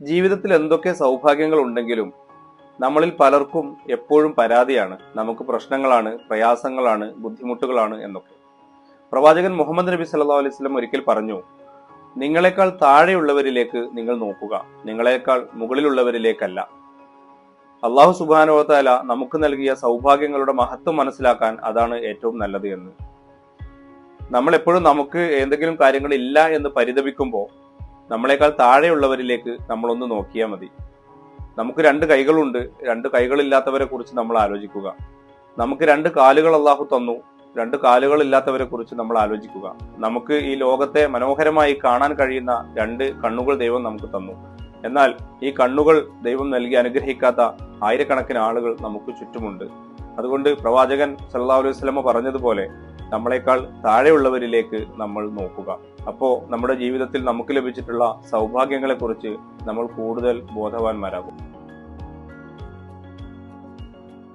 ജീവിതത്തിൽ എന്തൊക്കെ സൗഭാഗ്യങ്ങൾ ഉണ്ടെങ്കിലും നമ്മളിൽ പലർക്കും എപ്പോഴും പരാതിയാണ്. നമുക്ക് പ്രശ്നങ്ങളാണ് പ്രയാസങ്ങളാണ് ബുദ്ധിമുട്ടുകളാണ് എന്നൊക്കെ. പ്രവാചകൻ മുഹമ്മദ് നബി സല്ലല്ലാഹു അലൈഹി വസല്ലം ഒരിക്കൽ പറഞ്ഞു നിങ്ങളെക്കാൾ താഴെയുള്ളവരിലേക്ക് നിങ്ങൾ നോക്കുക. നിങ്ങളെക്കാൾ മുകളിലുള്ളവരിലേക്കല്ല. അള്ളാഹു സുബാനുവത്താല നമുക്ക് നൽകിയ സൗഭാഗ്യങ്ങളുടെ മഹത്വം മനസ്സിലാക്കാൻ അതാണ് ഏറ്റവും നല്ലത് എന്ന്. നമ്മൾ എപ്പോഴും നമുക്ക് എന്തെങ്കിലും കാര്യങ്ങൾ ഇല്ല എന്ന് പരിതപിക്കുമ്പോൾ നമ്മളെക്കാൾ താഴെയുള്ളവരിലേക്ക് നമ്മളൊന്ന് നോക്കിയാൽ മതി. നമുക്ക് രണ്ട് കൈകളുണ്ട്. രണ്ട് കൈകളില്ലാത്തവരെ കുറിച്ച് നമ്മൾ ആലോചിക്കുക. നമുക്ക് രണ്ട് കാലുകൾ അള്ളാഹു തന്നു. രണ്ട് കാലുകളില്ലാത്തവരെ കുറിച്ച് നമ്മൾ ആലോചിക്കുക. നമുക്ക് ഈ ലോകത്തെ മനോഹരമായി കാണാൻ കഴിയുന്ന രണ്ട് കണ്ണുകൾ ദൈവം നമുക്ക് തന്നു. എന്നാൽ ഈ കണ്ണുകൾ ദൈവം നൽകി അനുഗ്രഹിക്കാത്ത ആയിരക്കണക്കിന് ആളുകൾ നമുക്ക് ചുറ്റുമുണ്ട്. അതുകൊണ്ട് പ്രവാചകൻ സല്ലാ അലൈഹി സ്വലമ പറഞ്ഞതുപോലെ നമ്മളെക്കാൾ താഴെയുള്ളവരിലേക്ക് നമ്മൾ നോക്കുക. അപ്പോൾ നമ്മുടെ ജീവിതത്തിൽ നമുക്ക് ലഭിച്ചിട്ടുള്ള സൗഭാഗ്യങ്ങളെക്കുറിച്ച് നമ്മൾ കൂടുതൽ ബോധവാന്മാരാകും.